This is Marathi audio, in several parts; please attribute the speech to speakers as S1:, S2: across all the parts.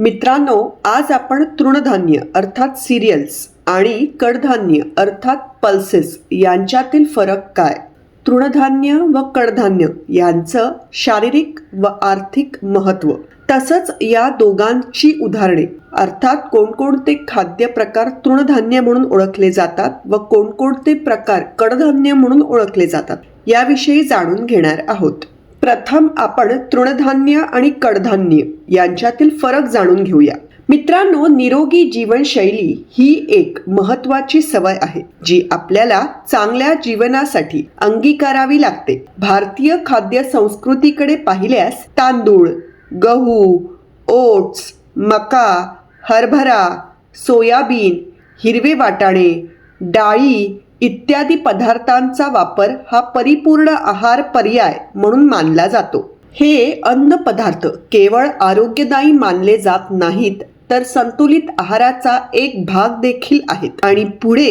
S1: मित्रांनो आज आपण तृणधान्य अर्थात सिरियल्स आणि कडधान्य अर्थात पल्सेस यांच्यातील फरक काय? तृणधान्य व कडधान्य यांचं शारीरिक व आर्थिक महत्त्व. तसंच या दोघांची उदाहरणे. अर्थात कोणकोणते खाद्य प्रकार तृणधान्य म्हणून ओळखले जातात व कोणकोणते प्रकार कडधान्य म्हणून ओळखले जातात याविषयी जाणून घेणार आहोत. प्रथम आपण तृणधान्य आणि कडधान्य यांच्यातील फरक जाणून घेऊया. मित्रांनो निरोगी जीवनशैली ही एक महत्वाची सवय आहे जी आपल्याला चांगल्या जीवनासाठी अंगीकारावी लागते. भारतीय खाद्य संस्कृतीकडे पाहिल्यास तांदूळ गहू ओट्स मका हरभरा सोयाबीन हिरवे वाटाणे डाळी इत्यादी पदार्थांचा वापर हा परिपूर्ण आहार पर्याय म्हणून मानला जातो. हे अन्न पदार्थ केवळ आरोग्यदायी मानले जात नाहीत तर संतुलित आहाराचा एक भाग देखील आहेत. आणि पुढे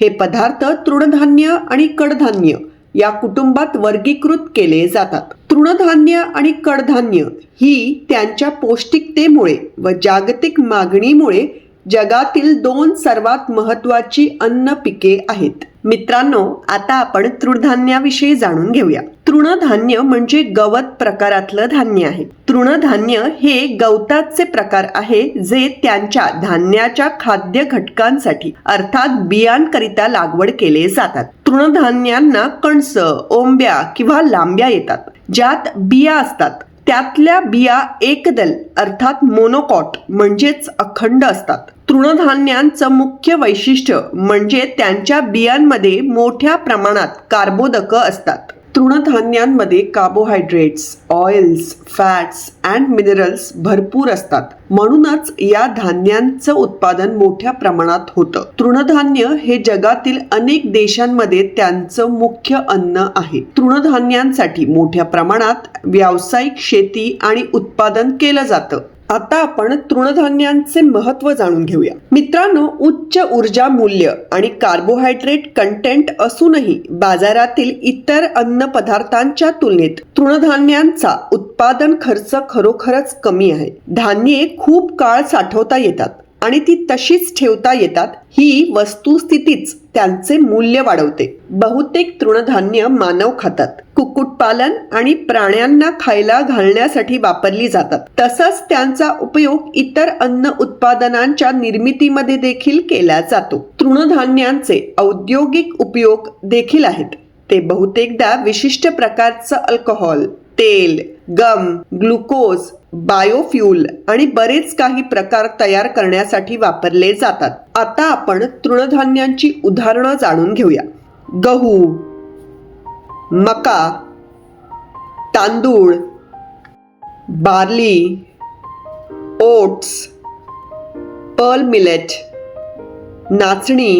S1: हे पदार्थ तृणधान्य आणि कडधान्य या कुटुंबात वर्गीकृत केले जातात. तृणधान्य आणि कडधान्य ही त्यांच्या पौष्टिकतेमुळे व जागतिक मागणीमुळे जगातील दोन सर्वात महत्वाची अन्न पिके आहेत. मित्रांनो आता आपण तृणधान्याविषयी जाणून घेऊया. तृणधान्य म्हणजे गवत प्रकारातलं धान्य आहे. तृणधान्य हे गवताचे प्रकार आहे जे त्यांच्या धान्याच्या खाद्य घटकांसाठी अर्थात बियांकरिता लागवड केले जातात. तृणधान्यांना कणस ओंब्या किंवा लांब्या येतात. ज्यात बिया असतात. त्यातल्या बिया एकदल अर्थात मोनोकॉट म्हणजेच अखंड असतात. तृणधान्यांचं मुख्य वैशिष्ट्य म्हणजे त्यांच्या बियांमध्ये मोठ्या प्रमाणात कार्बोदक असतात. तृणधान्यांमध्ये carbohydrates oils fats and minerals भरपूर असतात. म्हणूनच या धान्यांचं उत्पादन मोठ्या प्रमाणात होतं. तृणधान्य हे जगातील अनेक देशांमध्ये त्यांचं मुख्य अन्न आहे. तृणधान्यांसाठी मोठ्या प्रमाणात व्यावसायिक शेती आणि उत्पादन केलं जातं. आता आपण तृणधान्यांचे महत्त्व जाणून घेऊया. मित्रांनो उच्च ऊर्जा मूल्य आणि कार्बोहायड्रेट कंटेंट असूनही बाजारातील इतर अन्न पदार्थांच्या तुलनेत तृणधान्यांचा उत्पादन खर्च खरोखरच कमी आहे. धान्ये खूप काळ साठवता येतात. आणि ती तशीच ठेवता येतात. ही वस्तुस्थितीच त्यांचे मूल्य वाढवते. बहुतेक तृणधान्य मानव खातात. कुक्कुटपालन आणि प्राण्यांना खायला घालण्यासाठी वापरली जातात. तसंच त्यांचा उपयोग इतर अन्न उत्पादनांच्या निर्मितीमध्ये देखील केला जातो. तृणधान्यांचे औद्योगिक उपयोग देखील आहेत. ते बहुतेकदा विशिष्ट प्रकारचं अल्कोहोल तेल गम ग्लुकोज बायोफ्यूल आणि बरेच काही प्रकार तयार करण्यासाठी वापरले जातात. आता आपण तृणधान्यांची उदाहरणं जाणून घेऊया. गहू मका तांदूळ बार्ली ओट्स पर्ल मिलेट नाचणी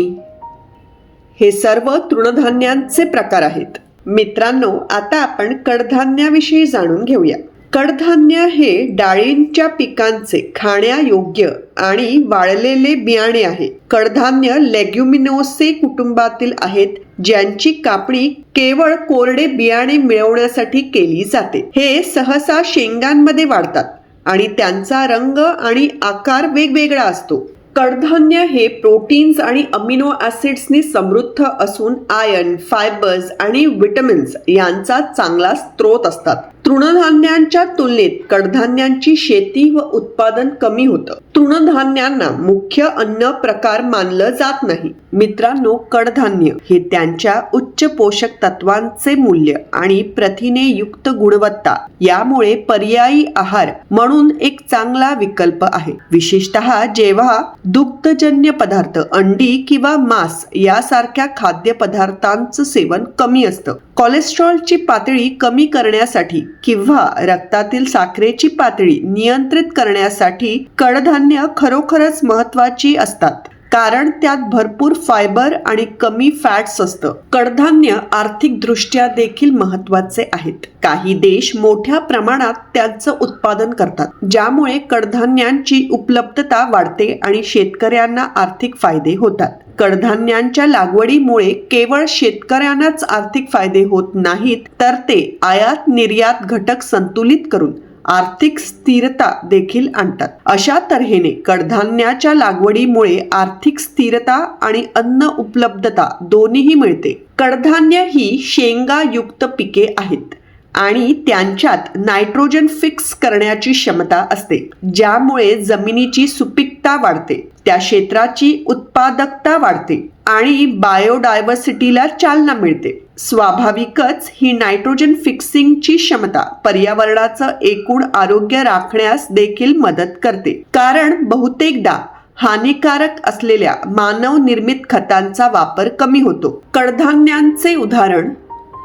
S1: हे सर्व तृणधान्यांचे प्रकार आहेत. मित्रांनो आता आपण कडधान्याविषयी जाणून घेऊया. कडधान्य हे डाळींच्या पिकांचे खाण्यायोग्य आणि वाळलेले बियाणे आहे. कडधान्य लेग्युमिनोसे कुटुंबातील आहेत ज्यांची कापणी केवळ कोरडे बियाणे मिळवण्यासाठी केली जाते. हे सहसा शेंगांमध्ये वाढतात आणि त्यांचा रंग आणि आकार वेगवेगळा असतो. कडधान्य हे प्रोटीन्स आणि अमिनो ॲसिड्सनी समृद्ध असून आयर्न फायबर्स आणि विटमिन्स यांचा चांगला स्रोत असतात. तृणधान्यांच्या तुलनेत कडधान्यांची शेती व उत्पादन कमी होतं. तृणधान्यांना मुख्य अन्न प्रकार मानलं जात नाही. मित्रांनो कडधान्य हे त्यांच्या उच्च पोषक तत्वांचे मूल्य आणि प्रथिने युक्त गुणवत्ता यामुळे पर्यायी आहार म्हणून एक चांगला विकल्प आहे. विशेषतः जेव्हा दुग्धजन्य पदार्थ अंडी किंवा मांस यासारख्या खाद्यपदार्थांचं सेवन कमी असतं. कोलेस्ट्रॉलची पातळी कमी करण्यासाठी किंवा रक्तातील साखरेची पातळी नियंत्रित करण्यासाठी कडधान्य खरोखरच महत्वाची असतात. कारण त्यात भरपूर फायबर आणि कमी फॅट्स असतं. कडधान्य आर्थिकदृष्ट्या देखील महत्त्वाचे आहेत. काही देश मोठ्या प्रमाणात त्यांचं उत्पादन करतात ज्यामुळे कडधान्यांची उपलब्धता वाढते आणि शेतकऱ्यांना आर्थिक फायदे होतात. कडधान्यांच्या लागवडीमुळे केवळ शेतकऱ्यांनाच आर्थिक फायदे होत नाहीत तर ते आयात निर्यात घटक संतुलित करून आर्थिक स्थिरता देखील आणतात. अशा तऱ्हेने कडधान्याच्या लागवडीमुळे आर्थिक स्थिरता आणि अन्न उपलब्धता दोन्हीही मिळते. कडधान्य ही शेंगायुक्त पिके आहेत आणि त्यांच्यात नायट्रोजन फिक्स करण्याची क्षमता असते ज्यामुळे जमिनीची सुपीकता वाढते त्या क्षेत्राची उत्पादकता वाढते आणि बायोडायव्हर्सिटीला चालना मिळते. स्वाभाविकच ही नायट्रोजन फिक्सिंगची क्षमता पर्यावरणाचं एकूण आरोग्य राखण्यास देखील मदत करते. कारण बहुतेकदा हानिकारक असलेल्या मानव निर्मित खतांचा वापर कमी होतो. कडधान्यांचे उदाहरण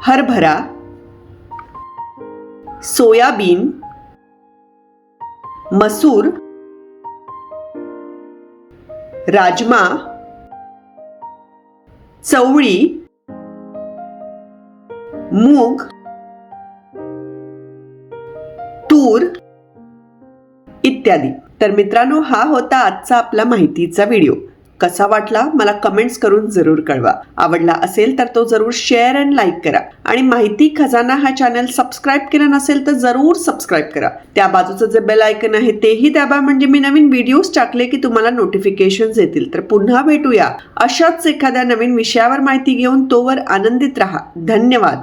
S1: हरभरा सोयाबीन मसूर राजमा चवळी मूग तूर इत्यादी. तर मित्रांनो हा होता आजचा आपला माहितीचा व्हिडिओ. कसा वाटला मला कमेंट्स करून जरूर कळवा. आवडला असेल तर तो जरूर शेअर अँड लाईक करा. आणि माहिती खजाना हा चॅनल सबस्क्राईब केला नसेल तर जरूर सबस्क्राईब करा. त्या बाजूचं जे बेल आयकन आहे तेही दाबा. म्हणजे मी नवीन व्हिडिओज टाकले की तुम्हाला नोटिफिकेशन्स येतील. तर पुन्हा भेटूया. अशाच एखाद्या नवीन विषयावर माहिती घेऊन तोवर आनंदित राहा. धन्यवाद.